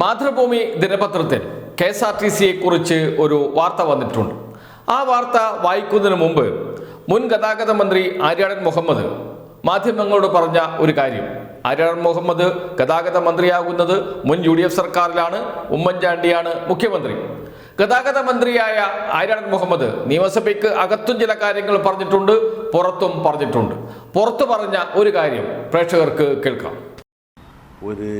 മാതൃഭൂമി ദിനപത്രത്തിൽ K S R T സിയെ കുറിച്ച് ഒരു വാർത്ത വന്നിട്ടുണ്ട്. ആ വാർത്ത വായിക്കുന്നതിന് മുമ്പ് മുൻ ഗതാഗത മന്ത്രി ആര്യാടൻ മുഹമ്മദ് മാധ്യമങ്ങളോട് പറഞ്ഞ ഒരു കാര്യം. ആര്യാടൻ മുഹമ്മദ് ഗതാഗത മന്ത്രിയാകുന്നത് മുൻ യു ഡി എഫ് സർക്കാരിലാണ് ഉമ്മൻചാണ്ടിയാണ് മുഖ്യമന്ത്രി. ഗതാഗത മന്ത്രിയായ ആര്യാടൻ മുഹമ്മദ് നിയമസഭയ്ക്ക് അകത്തും ചില കാര്യങ്ങൾ പറഞ്ഞിട്ടുണ്ട് പുറത്തും പറഞ്ഞിട്ടുണ്ട്. പുറത്തു പറഞ്ഞ ഒരു കാര്യം പ്രേക്ഷകർക്ക് കേൾക്കാം. ഒരു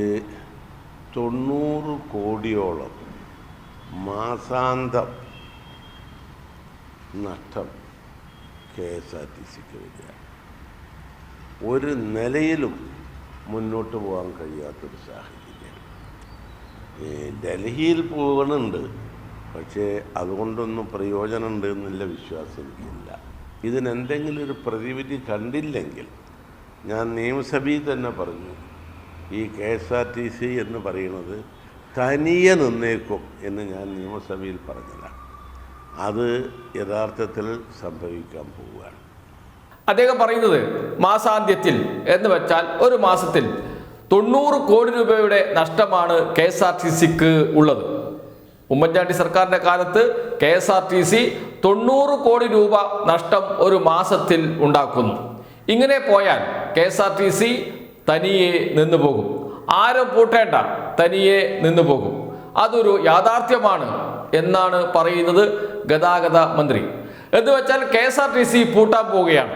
തൊണ്ണൂറ് കോടിയോളം മാസാന്തം നഷ്ടം കെ എസ് ആർ ടി സിക്ക് വരിക ഒരു നിലയിലും മുന്നോട്ട് പോകാൻ കഴിയാത്തൊരു സാഹചര്യം. ഡൽഹിയിൽ പോകണുണ്ട് പക്ഷേ അതുകൊണ്ടൊന്നും പ്രയോജനമുണ്ട് എന്നുള്ള വിശ്വാസം എനിക്കില്ല. ഇതിനെന്തെങ്കിലും ഒരു പ്രതിവിധി കണ്ടില്ലെങ്കിൽ ഞാൻ നിയമസഭയിൽ തന്നെ പറഞ്ഞു. ഈ K S R T C എന്ന് പറയുന്നത് തനിയെ നിന്നേക്കും എന്ന് ഞാൻ നിയമസഭയിൽ പറഞ്ഞതാണ് അത് യഥാർത്ഥത്തിൽ സംഭവിക്കാൻ പോവുകയാണ്. അദ്ദേഹം പറയുന്നത് മാസാന്ത്യത്തിൽ എന്ന് വെച്ചാൽ ഒരു മാസത്തിൽ തൊണ്ണൂറ് കോടി രൂപയുടെ നഷ്ടമാണ് കെ എസ് ആർ ടി സിക്ക് ഉള്ളത്. ഉമ്മൻചാണ്ടി സർക്കാരിന്റെ കാലത്ത് K S R T C തൊണ്ണൂറ് കോടി രൂപ നഷ്ടം ഒരു മാസത്തിൽ ഉണ്ടാക്കുന്നു. ഇങ്ങനെ പോയാൽ K S R T C തനിയെ നിന്നു പോകും. ആരും പൂട്ടേണ്ട തനിയെ നിന്നു പോകും. അതൊരു യാഥാർത്ഥ്യമാണ് എന്നാണ് പറയുന്നത് ഗതാഗത മന്ത്രി. എന്ന് വെച്ചാൽ K S R T C പൂട്ടാൻ പോവുകയാണ്.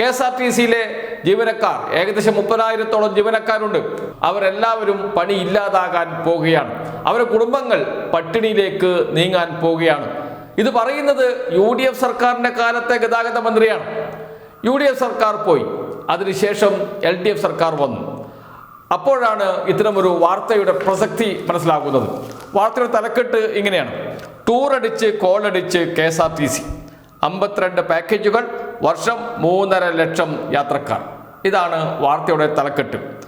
കെ എസ് ആർ ടി സിയിലെ ജീവനക്കാർ ഏകദേശം മുപ്പതിനായിരത്തോളം ജീവനക്കാരുണ്ട്. അവരെല്ലാവരും പണി ഇല്ലാതാകാൻ പോവുകയാണ്. അവരുടെ കുടുംബങ്ങൾ പട്ടിണിയിലേക്ക് നീങ്ങാൻ പോവുകയാണ്. ഇത് പറയുന്നത് യു ഡി എഫ് സർക്കാരിന്റെ കാലത്തെ ഗതാഗത മന്ത്രിയാണ്. യു ഡി എഫ് സർക്കാർ പോയി. അതിനുശേഷം എൽ ഡി എഫ് സർക്കാർ വന്നു. അപ്പോഴാണ് ഇത്തരമൊരു വാർത്തയുടെ പ്രസക്തി മനസ്സിലാകുന്നത്. വാർത്തയുടെ തലക്കെട്ട് ഇങ്ങനെയാണ്. ടൂർ അടിച്ച് കോളടിച്ച് K S R T C. അമ്പത്തിരണ്ട് പാക്കേജുകൾ വർഷം മൂന്നര ലക്ഷം യാത്രക്കാർ. ഇതാണ് വാർത്തയുടെ തലക്കെട്ട്.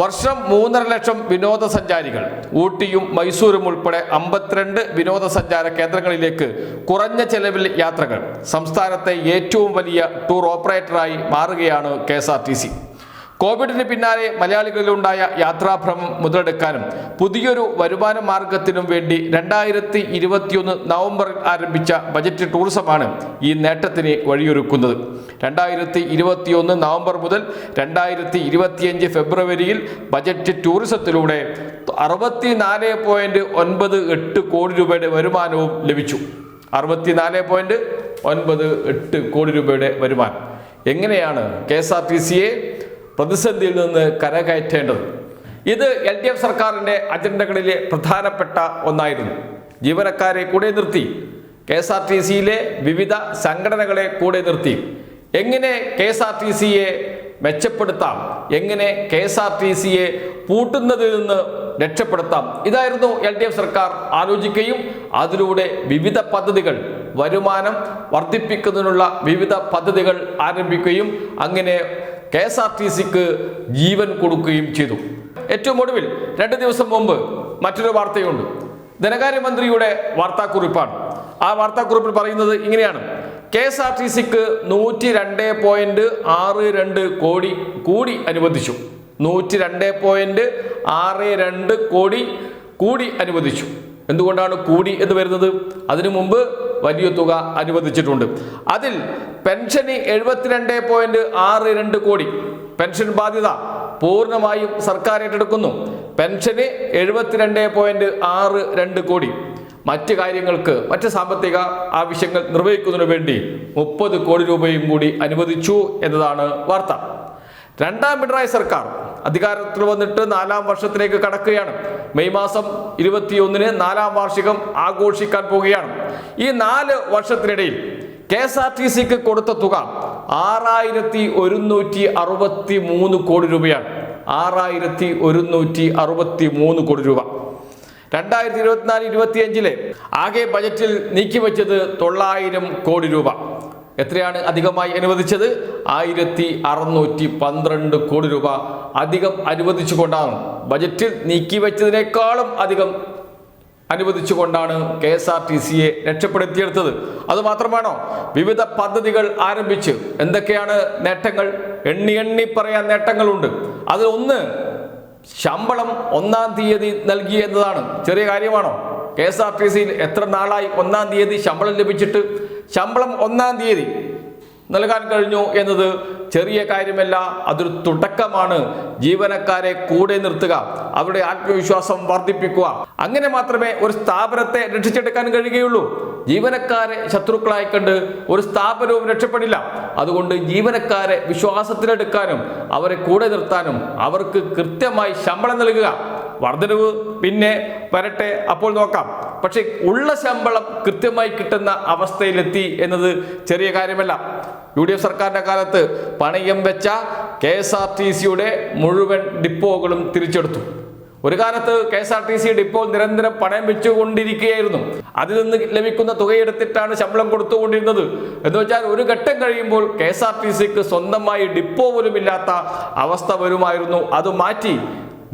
വർഷം മൂന്നര ലക്ഷം വിനോദസഞ്ചാരികൾ. ഊട്ടിയും മൈസൂരും ഉൾപ്പെടെ അമ്പത്തിരണ്ട് വിനോദസഞ്ചാര കേന്ദ്രങ്ങളിലേക്ക് കുറഞ്ഞ ചെലവിൽ യാത്രകൾ. സംസ്ഥാനത്തെ ഏറ്റവും വലിയ ടൂർ ഓപ്പറേറ്ററായി മാറുകയാണ് കെ കോവിഡിന് പിന്നാലെ മലയാളികളിലുണ്ടായ യാത്രാഭ്രമം മുതലെടുക്കാനും പുതിയൊരു വരുമാന മാർഗത്തിനും വേണ്ടി രണ്ടായിരത്തി ഇരുപത്തിയൊന്ന് നവംബറിൽ ആരംഭിച്ച ബജറ്റ് ടൂറിസമാണ് ഈ നേട്ടത്തിന് വഴിയൊരുക്കുന്നത്. രണ്ടായിരത്തി ഇരുപത്തിയൊന്ന് നവംബർ മുതൽ രണ്ടായിരത്തി ഇരുപത്തിയഞ്ച് ഫെബ്രുവരിയിൽ ബജറ്റ് ടൂറിസത്തിലൂടെ അറുപത്തിനാല് പോയിന്റ് ഒൻപത് എട്ട് കോടി രൂപയുടെ വരുമാനവും ലഭിച്ചു. അറുപത്തിനാല് പോയിന്റ് ഒൻപത് എട്ട് കോടി രൂപയുടെ വരുമാനം. എങ്ങനെയാണ് കെ എസ് ആർ ടി സിയെ പ്രതിസന്ധിയിൽ നിന്ന് കരകയറ്റേണ്ടത്. ഇത് എൽ ഡി എഫ് സർക്കാരിന്റെ അജണ്ടകളിലെ പ്രധാനപ്പെട്ട ഒന്നായിരുന്നു. ജീവനക്കാരെ കൂടെ നിർത്തി. കെ എസ് ആർ ടി സിയിലെ വിവിധ സംഘടനകളെ കൂടെ നിർത്തി. എങ്ങനെ കെ എസ് ആർ ടി സിയെ മെച്ചപ്പെടുത്താം? എങ്ങനെ കെ എസ് ആർ ടി സിയെ പൂട്ടുന്നതിൽ നിന്ന് രക്ഷപ്പെടുത്താം? ഇതായിരുന്നു എൽ ഡി എഫ് സർക്കാർ ആലോചിക്കുകയും അതിലൂടെ വിവിധ പദ്ധതികൾ വരുമാനം വർദ്ധിപ്പിക്കുന്നതിനുള്ള വിവിധ പദ്ധതികൾ ആരംഭിക്കുകയും അങ്ങനെ കെ എസ് ആർ ടി സിക്ക് ജീവൻ കൊടുക്കുകയും ചെയ്തു. ഏറ്റവും ഒടുവിൽ രണ്ട് ദിവസം മുമ്പ് മറ്റൊരു വാർത്തയുണ്ട്. ധനകാര്യമന്ത്രിയുടെ വാർത്താക്കുറിപ്പാണ്. ആ വാർത്താക്കുറിപ്പിൽ പറയുന്നത് ഇങ്ങനെയാണ്. കെ എസ് ആർ ടി സിക്ക് നൂറ്റി രണ്ട് പോയിന്റ് ആറ് രണ്ട് കോടി കൂടി അനുവദിച്ചു. നൂറ്റി രണ്ട് പോയിന്റ് ആറ് രണ്ട് കോടി കൂടി അനുവദിച്ചു. എന്തുകൊണ്ടാണ് കൂടി എന്ന് വരുന്നത്? അതിനു മുമ്പ് വലിയ തുക അനുവദിച്ചിട്ടുണ്ട്. അതിൽ പെൻഷന് എഴുപത്തിരണ്ട് പോയിന്റ് ആറ് രണ്ട് കോടി. പെൻഷൻ ബാധ്യത പൂർണമായും സർക്കാർ ഏറ്റെടുക്കുന്നു പെൻഷന് എഴുപത്തിരണ്ട് പോയിന്റ് ആറ് രണ്ട് കോടി. മറ്റ് കാര്യങ്ങൾക്ക് മറ്റ് സാമ്പത്തിക ആവശ്യങ്ങൾ നിർവഹിക്കുന്നതിനു വേണ്ടി മുപ്പത് കോടി രൂപയും കൂടി അനുവദിച്ചു എന്നതാണ് വാർത്ത. രണ്ടാം പിണറായി സർക്കാർ അധികാരത്തിൽ വന്നിട്ട് നാലാം വർഷത്തിലേക്ക് കടക്കുകയാണ്. മെയ് മാസം ഇരുപത്തിയൊന്നിന് നാലാം വാർഷികം ആഘോഷിക്കാൻ പോവുകയാണ്. ഈ നാല് വർഷത്തിനിടയിൽ കെ എസ് ആർ ടി സിക്ക് കൊടുത്ത തുക ആറായിരത്തി ഒരുന്നൂറ്റി അറുപത്തി മൂന്ന് കോടി രൂപയാണ്. ആറായിരത്തി ഒരുന്നൂറ്റി അറുപത്തി മൂന്ന് കോടി രൂപ. രണ്ടായിരത്തി ഇരുപത്തിനാല് ഇരുപത്തിയഞ്ചിലെ ആകെ ബജറ്റിൽ നീക്കിവെച്ചത് തൊള്ളായിരം കോടി രൂപ. എത്രയാണ് അധികമായി അനുവദിച്ചത്? ആയിരത്തി അറുന്നൂറ്റി പന്ത്രണ്ട് കോടി രൂപ അധികം അനുവദിച്ചുകൊണ്ടാണ്. ബജറ്റിൽ നീക്കിവെച്ചതിനേക്കാളും അധികം അനുവദിച്ചുകൊണ്ടാണ് കെ എസ് ആർ ടി സിയെ രക്ഷപ്പെടുത്തിയെടുത്തത്. അതുമാത്രമാണോ വിവിധ പദ്ധതികൾ ആരംഭിച്ച് എന്തൊക്കെയാണ് നേട്ടങ്ങൾ? എണ്ണി എണ്ണി പറയാൻ നേട്ടങ്ങളുണ്ട്. അതിൽ ഒന്ന് ശമ്പളം ഒന്നാം തീയതി നൽകി എന്നതാണ്. ചെറിയ കാര്യമാണോ? കെ എസ് ആർ ടി സിയിൽ എത്ര നാളായി ഒന്നാം തീയതി ശമ്പളം ലഭിച്ചിട്ട് ശമ്പളം ഒന്നാം തീയതി നൽകാൻ കഴിഞ്ഞു എന്നത് ചെറിയ കാര്യമല്ല അതൊരു തുടക്കമാണ്. ജീവനക്കാരെ കൂടെ നിർത്തുക അവരുടെ ആത്മവിശ്വാസം വർദ്ധിപ്പിക്കുക. അങ്ങനെ മാത്രമേ ഒരു സ്ഥാപനത്തെ രക്ഷിച്ചെടുക്കാൻ കഴിയുകയുള്ളൂ. ജീവനക്കാരെ ശത്രുക്കളായി കണ്ട് ഒരു സ്ഥാപനവും രക്ഷപ്പെടില്ല. അതുകൊണ്ട് ജീവനക്കാരെ വിശ്വാസത്തിലെടുക്കാനും അവരെ കൂടെ നിർത്താനും അവർക്ക് കൃത്യമായി ശമ്പളം നൽകുക. വർധനവ് പിന്നെ വരട്ടെ അപ്പോൾ നോക്കാം. പക്ഷേ ഉള്ള ശമ്പളം കൃത്യമായി കിട്ടുന്ന അവസ്ഥയിലെത്തി എന്നത് ചെറിയ കാര്യമല്ല. യു ഡി എഫ് സർക്കാരിന്റെ കാലത്ത് പണയം വെച്ച കെ എസ് ആർ ടി സിയുടെ മുഴുവൻ ഡിപ്പോകളും തിരിച്ചെടുത്തു. ഒരു കാലത്ത് K S R T C depot നിരന്തരം പണയം വെച്ചുകൊണ്ടിരിക്കുകയായിരുന്നു. അതിൽ നിന്ന് ലഭിക്കുന്ന തുകയെടുത്തിട്ടാണ് ശമ്പളം കൊടുത്തുകൊണ്ടിരുന്നത്. എന്ന് വെച്ചാൽ ഒരു ഘട്ടം കഴിയുമ്പോൾ കെ എസ് ആർ ടി സിക്ക് സ്വന്തമായി ഡിപ്പോ പോലും ഇല്ലാത്ത അവസ്ഥ വരുമായിരുന്നു. അത് മാറ്റി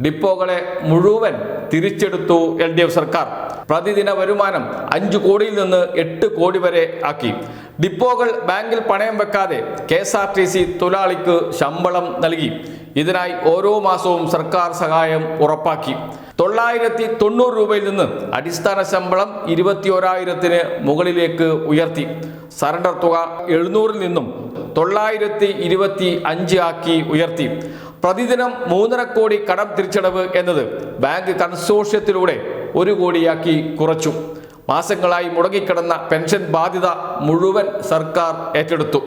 ഡിപ്പോകളെ മുഴുവൻ തിരിച്ചെടുത്തു എൽ ഡി എഫ് സർക്കാർ. പ്രതിദിന വരുമാനം അഞ്ചു കോടിയിൽ നിന്ന് എട്ട് കോടി വരെ ആക്കി. ഡിപ്പോകൾ ബാങ്കിൽ പണയം വെക്കാതെ K S R T C തൊഴിലാളിക്ക് ശമ്പളം നൽകി. ഇതിനായി ഓരോ മാസവും സർക്കാർ സഹായം ഉറപ്പാക്കി. തൊള്ളായിരത്തി തൊണ്ണൂറ് രൂപയിൽ നിന്ന് അടിസ്ഥാന ശമ്പളം ഇരുപത്തി ഒരായിരത്തിന് മുകളിലേക്ക് ഉയർത്തി. സറണ്ടർ തുക എഴുന്നൂറിൽ നിന്നും തൊള്ളായിരത്തി ഇരുപത്തി അഞ്ച് ആക്കി ഉയർത്തി. പ്രതിദിനം മൂന്നര കോടി കടം തിരിച്ചടവ് എന്നത് ബാങ്ക് കൺസോർഷ്യത്തിലൂടെ ഒരു കോടിയാക്കി കുറച്ചു. മാസങ്ങളായി മുടങ്ങിക്കിടന്ന പെൻഷൻ ബാധ്യത മുഴുവൻ സർക്കാർ ഏറ്റെടുത്തു.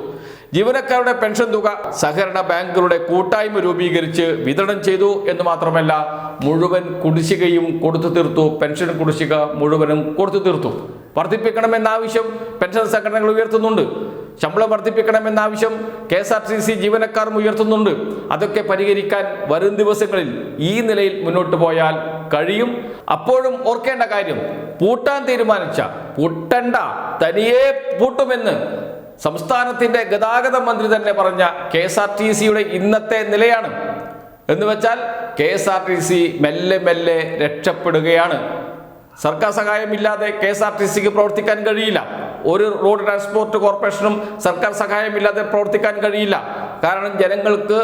ജീവനക്കാരുടെ പെൻഷൻ തുക സഹകരണ ബാങ്കുകളുടെ കൂട്ടായ്മ രൂപീകരിച്ച് വിതരണം ചെയ്തു എന്ന് മാത്രമല്ല മുഴുവൻ കുടിശ്ശികയും കൊടുത്തു തീർത്തു. പെൻഷൻ കുടിശ്ശിക മുഴുവനും കൊടുത്തു തീർത്തു. വർദ്ധിപ്പിക്കണമെന്ന ആവശ്യം പെൻഷൻ സംഘടനകൾ ഉയർത്തുന്നുണ്ട്. ശമ്പളം വർദ്ധിപ്പിക്കണമെന്ന ആവശ്യം K S R T C ജീവനക്കാരും ഉയർത്തുന്നുണ്ട്. അതൊക്കെ പരിഹരിക്കാൻ വരും ദിവസങ്ങളിൽ ഈ നിലയിൽ മുന്നോട്ട് പോയാൽ കഴിയും. അപ്പോഴും ഓർക്കേണ്ട കാര്യം പൂട്ടാൻ തീരുമാനിച്ച പൂട്ടണ്ട തനിയെ പൂട്ടുമെന്ന് സംസ്ഥാനത്തിന്റെ ഗതാഗത മന്ത്രി തന്നെ പറഞ്ഞ കെ എസ് ആർ ടി സിയുടെ ഇന്നത്തെ നിലയാണ്. എന്ന് വെച്ചാൽ K S R T C മെല്ലെ മെല്ലെ രക്ഷപ്പെടുകയാണ്. സർക്കാർ സഹായമില്ലാതെ കെ എസ് ആർ ടി സിക്ക് പ്രവർത്തിക്കാൻ കഴിയില്ല. ഒരു റോഡ് ട്രാൻസ്പോർട്ട് കോർപ്പറേഷനും സർക്കാർ സഹായമില്ലാതെ പ്രവർത്തിക്കാൻ കഴിയില്ല. കാരണം ജനങ്ങൾക്ക്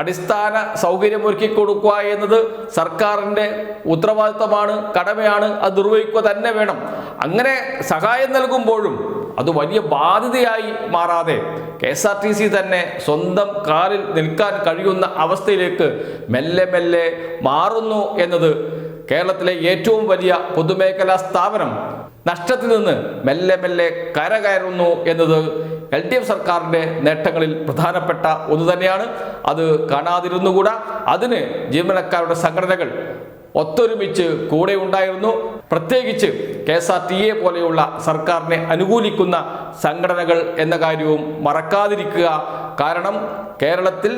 അടിസ്ഥാന സൗകര്യം ഒരുക്കി കൊടുക്കുക എന്നത് സർക്കാരിന്റെ ഉത്തരവാദിത്തമാണ് കടമയാണ് അത് നിർവഹിക്കുക തന്നെ വേണം. അങ്ങനെ സഹായം നൽകുമ്പോഴും അത് വലിയ ബാധ്യതയായി മാറാതെ K S R T C തന്നെ സ്വന്തം കാലിൽ നിൽക്കാൻ കഴിയുന്ന അവസ്ഥയിലേക്ക് മെല്ലെ മെല്ലെ മാറുന്നു എന്നത് കേരളത്തിലെ ഏറ്റവും വലിയ പൊതുമേഖലാ സ്ഥാപനം നഷ്ടത്തിൽ നിന്ന് മെല്ലെ മെല്ലെ കരകയറുന്നു എന്നത് എൽ ഡി എഫ് സർക്കാരിന്റെ നേട്ടങ്ങളിൽ പ്രധാനപ്പെട്ട ഒന്ന് തന്നെയാണ്. അത് കാണാതിരുന്നുകൂടാ. അതിന് ജീവനക്കാരുടെ സംഘടനകൾ ഒത്തൊരുമിച്ച് കൂടെ ഉണ്ടായിരുന്നു. പ്രത്യേകിച്ച് K S R T A പോലെയുള്ള സർക്കാരിനെ അനുകൂലിക്കുന്ന സംഘടനകൾ എന്ന കാര്യവും മറക്കാതിരിക്കുക. കാരണം കേരളത്തിൽ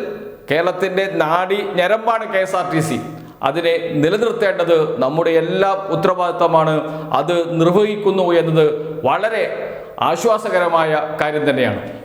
കേരളത്തിന്റെ നാടി ഞരമ്പാണ് K S R T C. അതിനെ നിലനിർത്തേണ്ടത് നമ്മുടെ എല്ലാ ഉത്തരവാദിത്തമാണ്. അത് നിർവഹിക്കുന്നു എന്നത് വളരെ ആശ്വാസകരമായ കാര്യം തന്നെയാണ്.